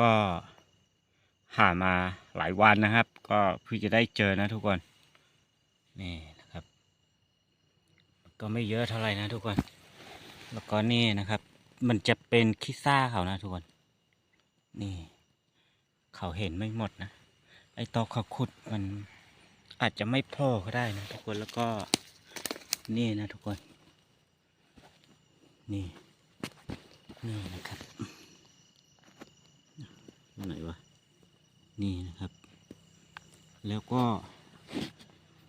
ก็หามาหลายวันนะครับ ก็เพื่อจะได้เจอนะทุกคนนี่นะครับ ก็ไม่เยอะเท่าไหร่นะทุกคน แล้วก็นี่นะครับ มันจะเป็นขี้ซ่าเขานะทุกคน นี่ เขาเห็นไม่หมดนะ ไอตอกเขาขุดมันอาจจะไม่โผล่ก็ได้นะทุกคนแล้วก็นี่นะทุกคน นี่ นี่นะครับ ไหนวะนี่นะครับ แล้วก็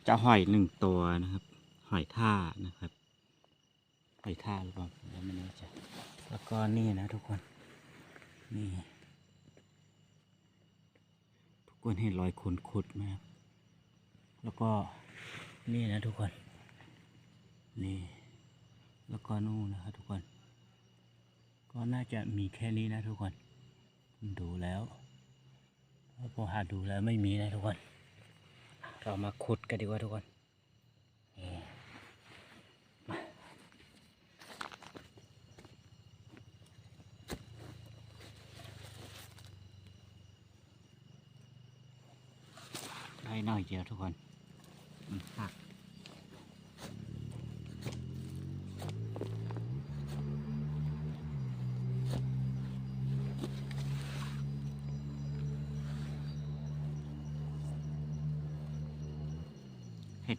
จะหอยหนึ่งตัวนะครับหอยท่านะครับหอยท่าหรือเปล่าผมก็ไม่แน่ใจแล้วก็นี่นะทุกคนนี่ทุกคนเห็นรอยคนขุดไหมครับแล้วก็นี่นะทุกคนนี่แล้วก็นู่นนะครับทุกคน ก็น่าจะมีแค่นี้นะทุกคน ดูแล้วพอหาดูแล้วไม่มีนะทุกคน เรามาขุดกันดีกว่าทุกคนนี่ได้หน่อยเดียวทุกคนมันหัก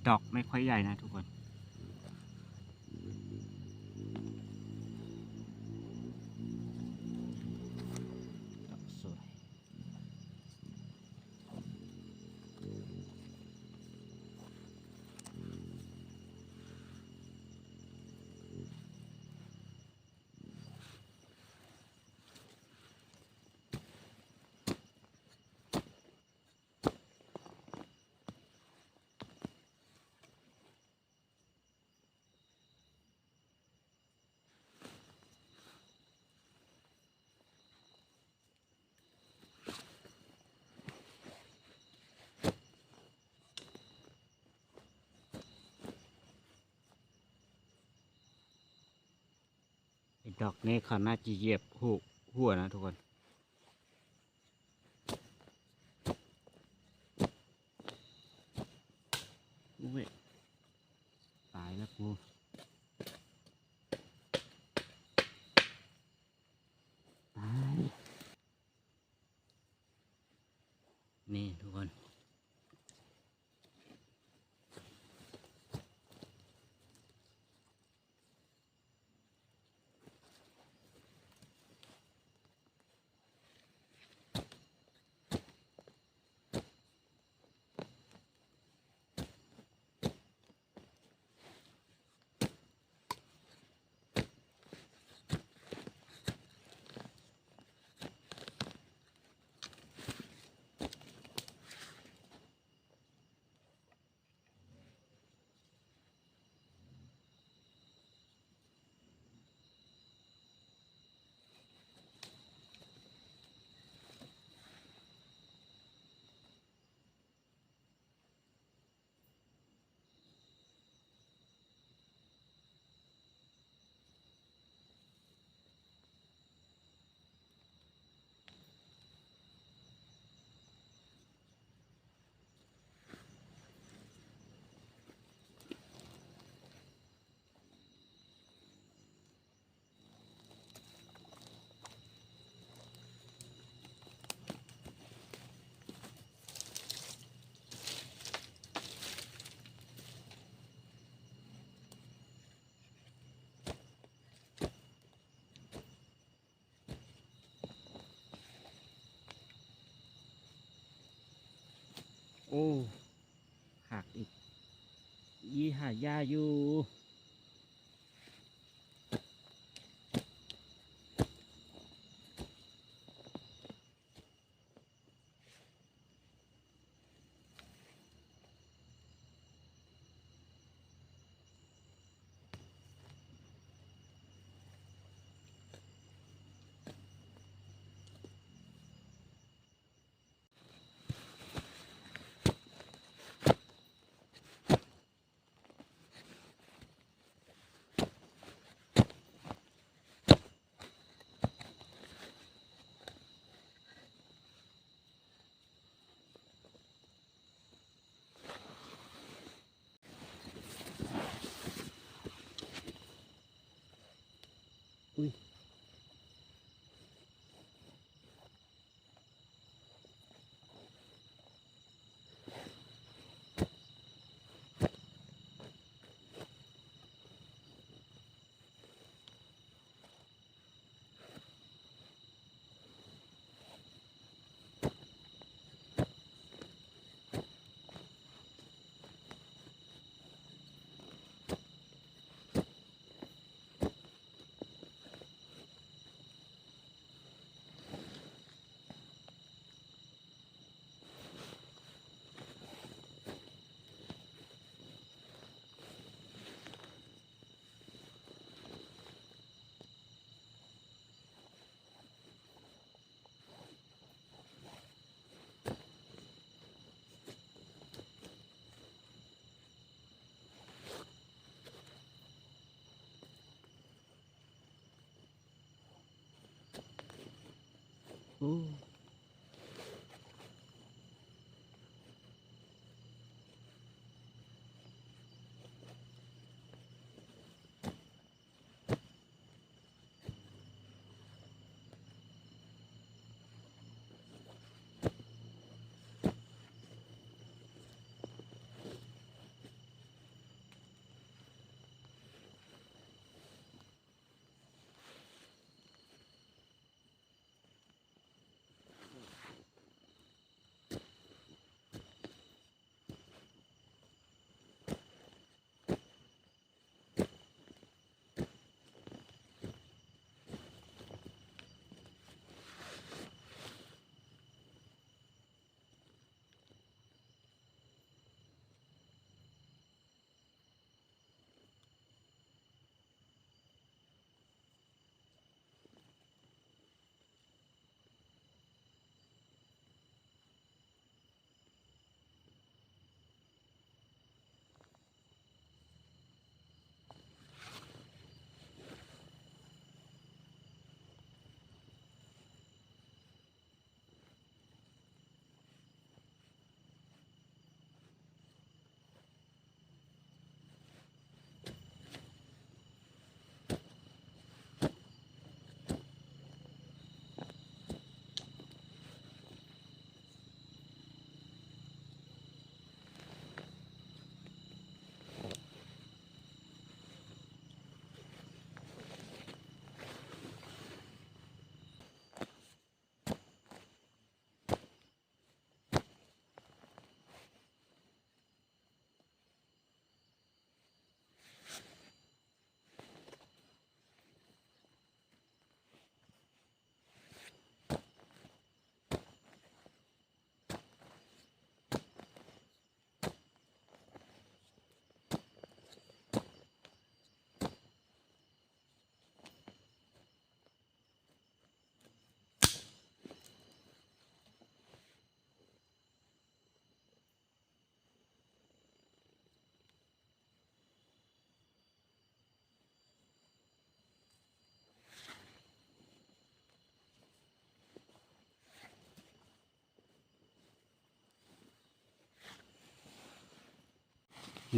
ดอกไม่ค่อยใหญ่นะทุกคน ดอกนี้เขาน่าจะเหยียบหูหัวนะทุกคนอุ้ยตายแล้วกูตาย นี่ทุกคน โอ้หักอีกยี่หายาอยู่ อู้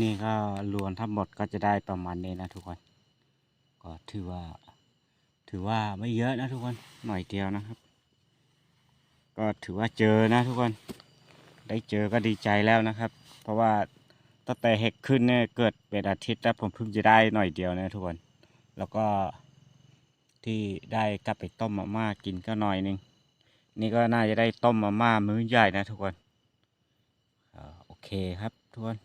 นี่ก็รวมทั้งหมดก็จะได้ประมาณนี้นะทุกคน ก็ถือว่า ถือว่าไม่เยอะนะทุกคน หน่อยเดียวนะครับ ก็ถือว่าเจอนะทุกคน ได้เจอก็ดีใจแล้วนะครับ เพราะว่าตั้งแต่เห็กขึ้นเนี่ยเกิดเป็นอาทิตย์แล้วผมเพิ่งจะได้หน่อยเดียวนะทุกคน แล้วก็ที่ได้กลับไปต้มมาม่ากินก็หน่อยนึง นี่ก็น่าจะได้ต้มมาม่ามื้อใหญ่นะทุกคนโอเคครับทุกคน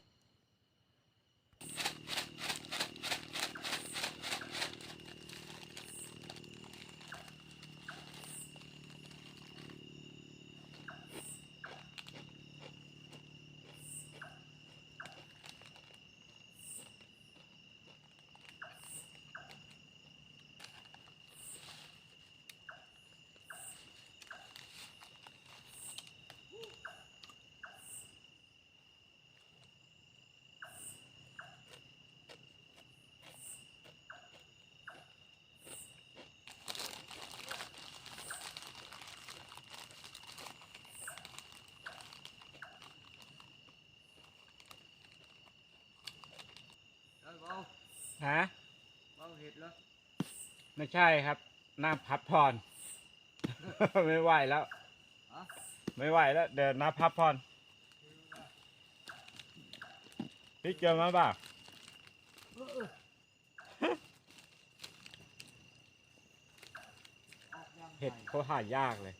ฮะเบาเห็ดแล้วไม่ใช่ครับน้ำพับผ่อนไม่ไหวแล้ว ฮะไม่ไหวแล้ว เดินน้ำพับผ่อนพี่เจอมาบ้าเห็ดเขาหายากเลย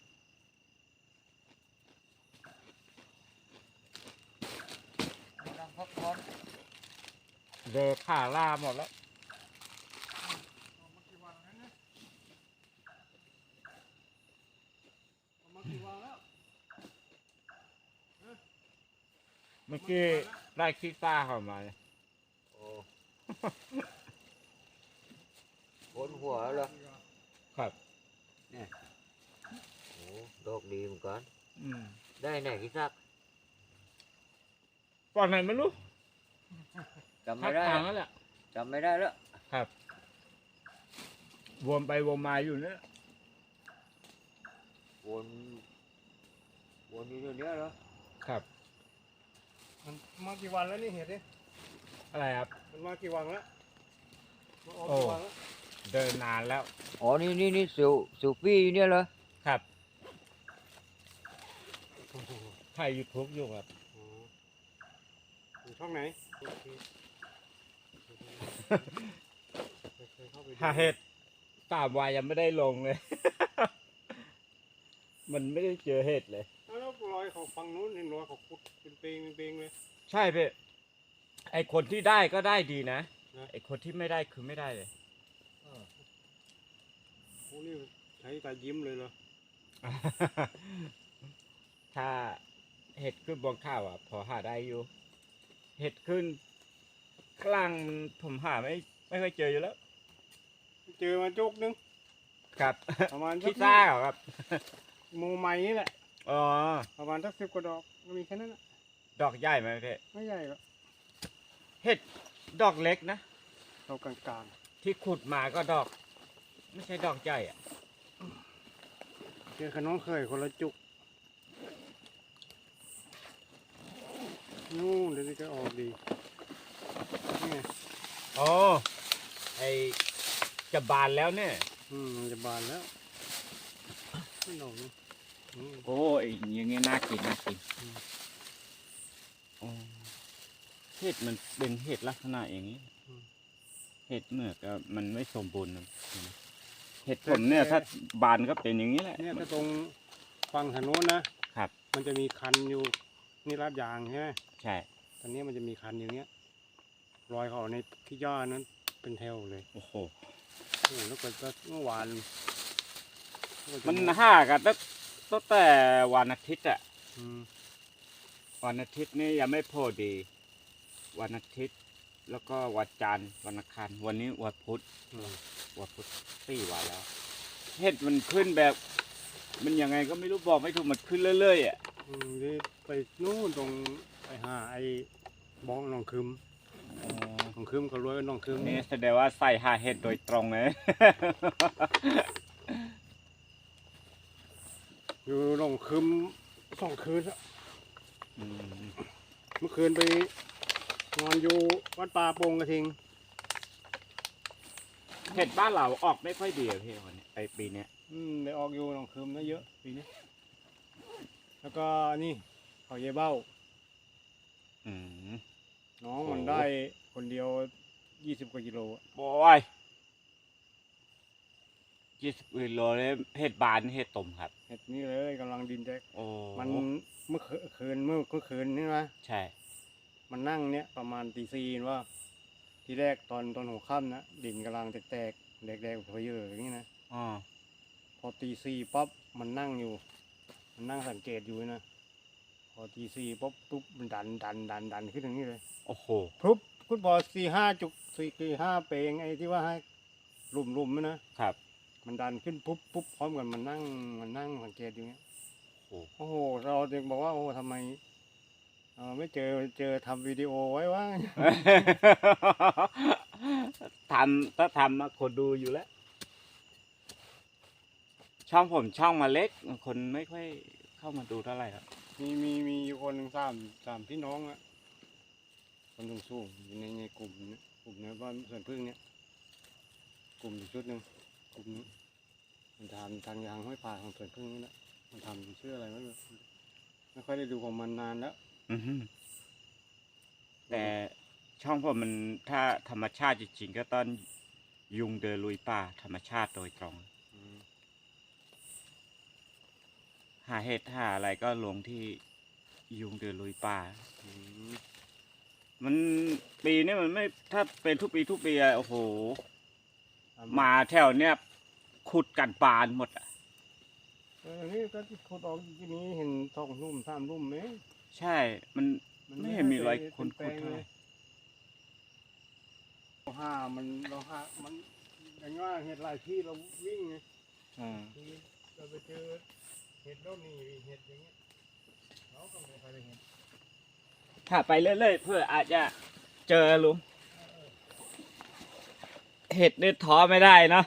ดังพักผ่อน เดินขาล่าหมดแล้วเอามากี่วันแล้วเนี่ยเอามากี่วันแล้วเมื่อกี้ได้ขี้ซ่าเข้ามาเลยโอ้บนหัวแล้วเหรอครับโอ้ดอกดีเหมือนกันอืมได้ไหนกี่ซักก่อนไหนไม่รู้ จำทัไม่กได้ทางนั่นแหละ จำไม่ได้แล้วครับวนไปวนมาอยู่เนี่ยวนวนอยู่อย่างเนี้ยเหรอครับมันมากี่วันแล้วนี่เห็ดเนี่ยอะไรครับ มันมากี่วันแล้วมาออกโอ้กี่วันแล้วเดินนานแล้ว อ๋อนี่นี่นี่สิวสิวฟี่อยู่เนี่ยเหรอครับโอ้โหถ่ายยูทูบอยู่ครับอ๋ออยู่ช่องไหน หาเห็ดสามวันยังไม่ได้ลงเลย มันไม่ได้เจอเห็ดเลยเอาแล้วรอยเขาฝั่งนู้นเห็นรอยเขาขุดเป็นเปลงเป็นเปลงเลย ใช่พี่ไอคนที่ได้ก็ได้ดีนะ นะ ไอคนที่ไม่ได้คือไม่ได้เลย โอ้นี่ใช้ตายิ้มเลยเหรอถ้าเห็ดขึ้นบนข้าวอะ พอหาได้อยู่ เห็ดขึ้น กลางผมหาไม่ไม่ค่อยเจออยู่แล้ว เจอมาจุกนึง ครับประมาณสัคิกดซ่าเหรอครับโมไม้นี่แหละ อ๋อ ประมาณสักสิบกว่าดอกก็มีแค่นั้นแหละดอกใหญ่ไหมพี่ไม่ใหญ่หรอกเห็ดดอกเล็กนะ ดอกกลางที่ขุดมาก็ดอก ไม่ใช่ดอกใหญ่อะๆเจอขน้องเคยคนละจุกนู่นเดี๋ยวนี้จะออกดี นี่ไงอ๋อไอจะบานแล้วเนี่ย อืมมันจะบานแล้วไม่ดอกนี่อืมโอ้ยอย่างเงี้ยน่ากินน่ากินอืมอ๋อเห็ดมันเป็นเห็ดลักษณะอย่างนี้ เห็ดเมือกอะมันไม่สมบูรณ์นะเห็ดผมเนี่ยถ้าบานก็เป็นอย่างนี้แหละ เนี่ยถ้าตรงฝั่งถนนนะครับ มันจะมีคันอยู่นี่ลาดยางใช่ไหมใช่ ตอนนี้มันจะมีคันอย่างเงี้ย รอยเขาในที่ย่อนั้นเป็นแถวเลยโอ้โหโอ้โหแล้วก็จะเมื่อวานก็จะมันห้ากันตั้งตั้งแต่วันอาทิตย์อะอืมวันอาทิตย์นี่ยังไม่พอดี วันอาทิตย์ แล้วก็วันจันทร์วันอังคารวันนี้วันพุธอืมวันพุธสี่วันแล้ว เห็ดมันขึ้นแบบ มันยังไงก็ไม่รู้บอกไม่ถูกมันขึ้นเรื่อยๆอะอืมนี่ไปนู่นตรงไปหาไอ้บ้องน้องคืม น้องคืมก็รวยกับน้องคืมนี่แสดงว่าใส่หาเห็ดโดยตรงเลยอยู่น้องคืมสองคืนแล้วอืมเมื่อคืนไปนอนอยู่วัดป่าโปงกระทิงเห็ดบ้านเราออกไม่ค่อยดีอะพี่วันนี้ไอปีเนี้ยอืมได้ออกอยู่น้องคืมได้เยอะปีนี้แล้วก็นี่เขาเยเบ้า อืม น้องมันโอ้ได้คนเดียวยี่สิบกว่ากิโลอะบอยยี่สิบกิโลเลยเห็ดบานเห็ดต้มครับ เห็ดนี่เลยกำลังดินแจกโอ้มันเมื่อคืนคืนเมื่อเมื่อคืนนี่นะใช่ มันนั่งเนี้ยประมาณตีสี่ว่า ทีแรกตอนตอนหัวค่ำนะดินกำลังแตกๆแดกๆเพเยอะอย่างนี้นะอ๋อพอตีสี่ปั๊บมันนั่งอยู่ มันนั่งสังเกตอยู่นะพ อตีสี่ปุ๊บปุ๊บมันดันดันดันดันขึ้นอย่างนี้เลยโอ้โหปุ๊บคุณพอสี่ห้าจุกสี่สี่ห้าเปลงไอ้ที่ว่าให้ลุ่มลุ่มๆนะครับ มันดันขึ้นปุ๊บปุ๊บพร้อมกันมันนั่งมันนั่งสังเกตอยู่เนี้ยโอ้ โอ้โหเราจึงบอกว่าโอ้ทำไมเออไม่เจอเจอทำวิดีโอไว้ว่า ทำถ้าทำมาคนดูอยู่แล้ว ช่องผมช่องมาเล็ก คนไม่ค่อยเข้ามาดูเท่าไหร่ครับ มีมีมีอยู่คนหนึ่งสามสามพี่น้องอะคนสูงสูงอยู่ในในกลุ่มเนี้ยกลุ่มเนี้ยบ้านสวนพึ่งเนี้ยกลุ่มอยู่ชุดหนึ่งกลุ่มนี้มันทำทางยางห้อยผ่าของสวนพึ่งนี่แหละมันทำชื่ออะไรไม่รู้ไม่ค่อยได้ดูของมันนานแล้วอือฮึแต่ช่องผมมันถ้าธรรมชาติจริงๆก็ต้องยุงเดินลุยป่าธรรมชาติโดยตรง อืม หาเห็ดหาอะไรก็ลงที่ยุงเดินลุยป่าอืมมันปีนี้มันไม่ถ้าเป็นทุกปีทุกปีอะโอ้โหเอมาแถวเนี้ยขุดกันบานหมดอะเออนี่ก็ที่ขุดออกที่นี้เห็นสองรุ่มสามรุ่มไหมใช่ มันนไม่เห็นมีรอยด้คนเป็นขุดแปลงเท่าไหร่ลยเราห้ามันเราห้ามันอย่างว่าเห็ดหลายที่เราวิ่งไงอ่าทีเราไปเจอ เห็ดร่มนี่เห็ดอย่างเงี้ยเราก็ไม่เคยได้เห็นถ้าไปเรื่อยๆเพื่ออาจจะเจอลุมเห็ดนี่ท้อไม่ได้เนาะ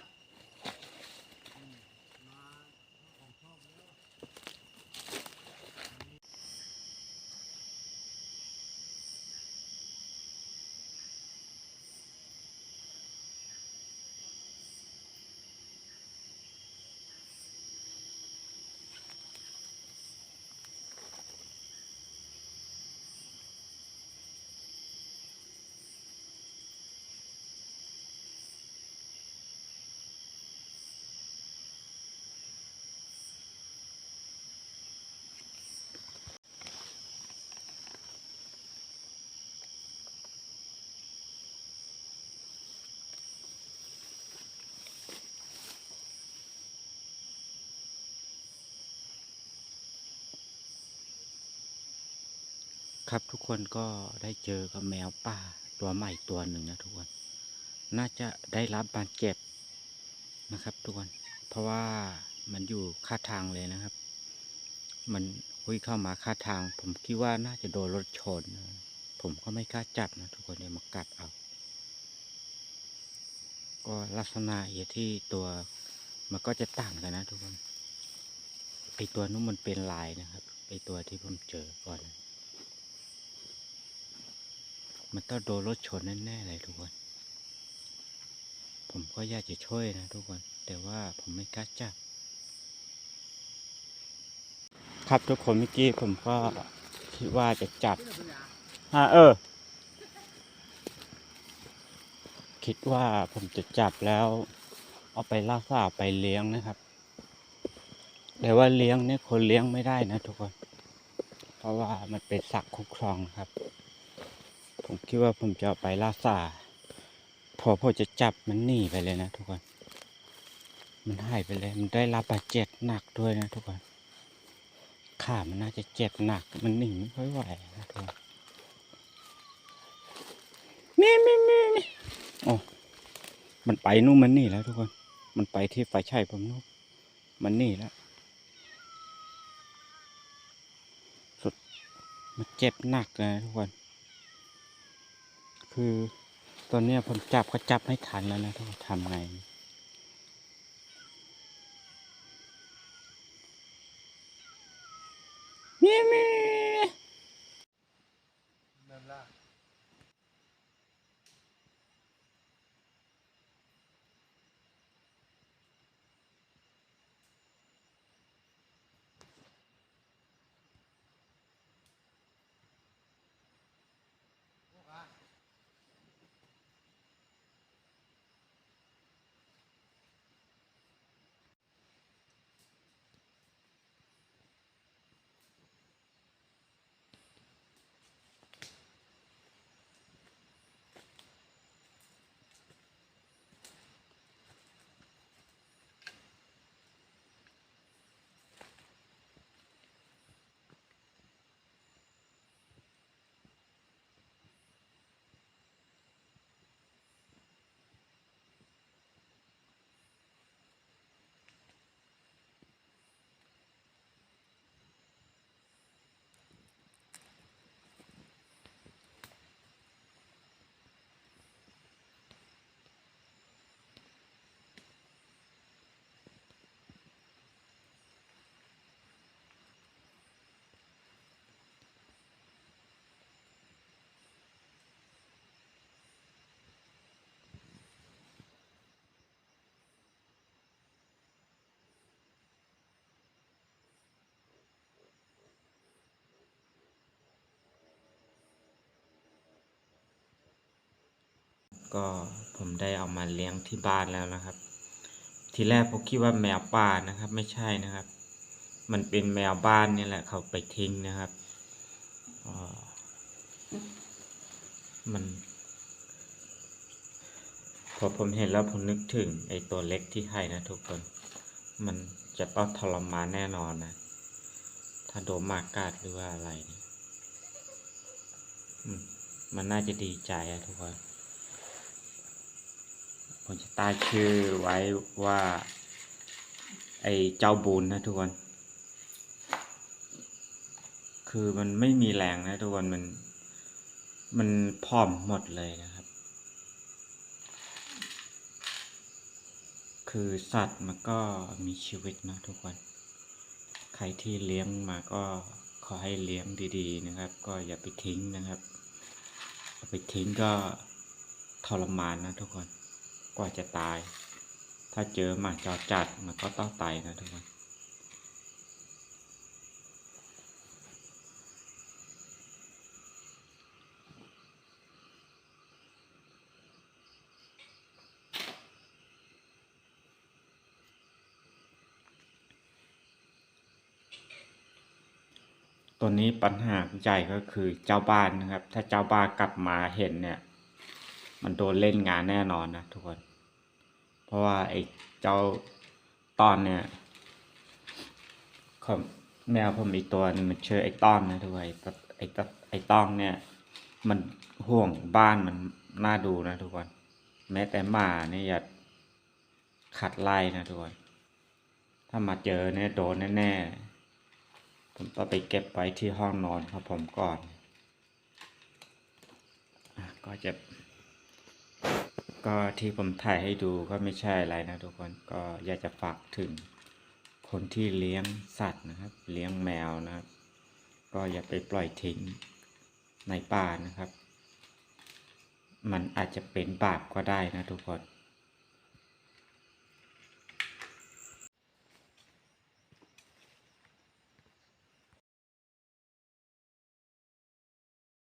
ครับทุกคนก็ได้เจอกับแมวป่าตัวใหม่ตัวหนึ่งนะทุกคน น่าจะได้รับบาดเจ็บนะครับทุกคน เพราะว่ามันอยู่ข้าทางเลยนะครับ มันวิ่งเข้ามาข้าทาง ผมคิดว่าน่าจะโดนรถชนนะผมก็ไม่กล้าจับนะทุกคนเดี๋ยวมากัดเอา ก็ลักษณะอย่างที่ตัวมันก็จะต่างกันนะทุกคน ไอตัวนู้นมันเป็นลายนะครับ ไอตัวที่ผมเจอก่อน มันต้องโดนรถชนแน่ๆเลยทุกคน ผมก็อยากจะช่วยนะทุกคน แต่ว่าผมไม่กล้าจับ ครับทุกคนเมื่อกี้ผมก็คิดว่าจะจับฮะเออ คิดว่าผมจะจับแล้ว เอาไปล่าสาไปเลี้ยงนะครับ แต่ว่าเลี้ยงเนี่ยคนเลี้ยงไม่ได้นะทุกคน เพราะว่ามันเป็นสัตว์คุ้มครองครับ ผมคิดว่าผมจะไปล่าสาพอพอจะจับมันหนีไปเลยนะทุกคน มันหายไปเลย มันได้รับบาดเจ็บหนักด้วยนะทุกคนขามันน่าจะเจ็บหนัก มันหนีไม่ค่อยไหวนะทุกคนมีมีมีมีโอ้มันไปนู่นมันนี่แล้วทุกคน มันไปที่ไฟฉายผมนู่นมันนี่แล้วสุด มันเจ็บหนักเลยนะทุกคน คือตอนนี้ผมจับก็จับไม่ทันแล้วนะทุกคนทำไง มีมี นั่นล่ะ ก็ผมได้เอามาเลี้ยงที่บ้านแล้วนะครับ ทีแรกผมคิดว่าแมวป่านะครับ ไม่ใช่นะครับ มันเป็นแมวบ้านนี่แหละ เขาไปทิ้งนะครับอ่ามันพอผมเห็นแล้วผมนึกถึงไอ้ตัวเล็กที่ให้นะทุกคน มันจะต้องทรมานแน่นอนนะ ถ้าโดนมากกัดหรือว่าอะไรเนี่ยอืมมันน่าจะดีใจอะทุกคน ผมจะตั้งชื่อไว้ว่า ไอ้เจ้าบูนนะทุกคน คือมันไม่มีแรงนะทุกคนมัน มันพร้อมหมดเลยนะครับ คือสัตว์มันก็มีชีวิตนะทุกคน ใครที่เลี้ยงมาก็ขอให้เลี้ยงดีๆนะครับ ก็อย่าไปทิ้งนะครับเอาไปทิ้งก็ทรมานนะทุกคน กว่าจะตาย ถ้าเจอหมาจอจัดมันก็ต้องตายนะทุกคนตัวนี้ปัญหาใหญ่ก็คือเจ้าบ้านนะครับ ถ้าเจ้าบ้านกลับมาเห็นเนี่ย มันโดนเล่นงานแน่นอนนะทุกคน เพราะว่าไอ้เจ้าตอนเนี่ยของแมวผมอีกตัวนึงมันชื่อไอ้ต้อนนะทุกคน ไอ้ตไอ้ตไอ้ต้องเนี่ย มันห่วงบ้านมันน่าดูนะทุกคน แม้แต่หมาเนี่ยอย่าขัดไล่นะทุกคน ถ้ามาเจอเนี่ยโดนแน่ๆ ผมต้องไปเก็บไว้ที่ห้องนอนครับผมก่อนอก็จะ ก็ที่ผมถ่ายให้ดูก็ไม่ใช่อะไรนะทุกคนก็อยากจะฝากถึงคนที่เลี้ยงสัตว์นะครับ เลี้ยงแมวนะครับ ก็อย่าไปปล่อยทิ้งในป่านะครับ มันอาจจะเป็นบาปก็ได้นะทุกคน